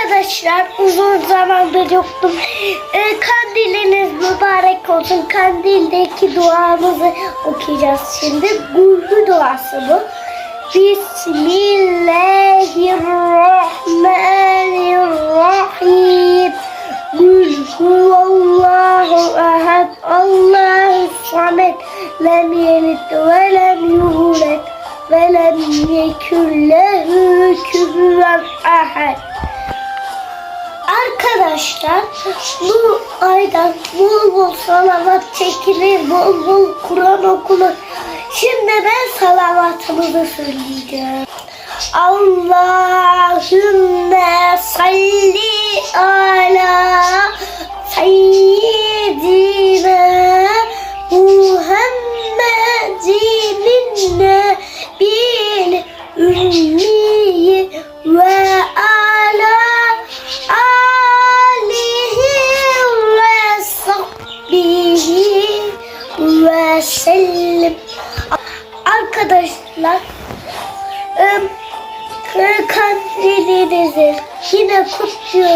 Arkadaşlar uzun zamandır yoktum. Ee, kandiliniz mübarek olsun. Kandildeki duamızı okuyacağız şimdi. Gurlu duası bu. Bismillahirrahmanirrahim. Kul huvallahu ahad. Allahu samet. Lem yelid ve lem yulad. Ve lem yekun lehu küfüven ahad. Arkadaşlar bu aydan bol bol salavat çekilir, bol bol Kur'an okunur. Şimdi ben salavatımızı söyleyeceğim. Allahümme salli ala ve sellem. Arkadaşlar kandilinizi yine kutluyorum.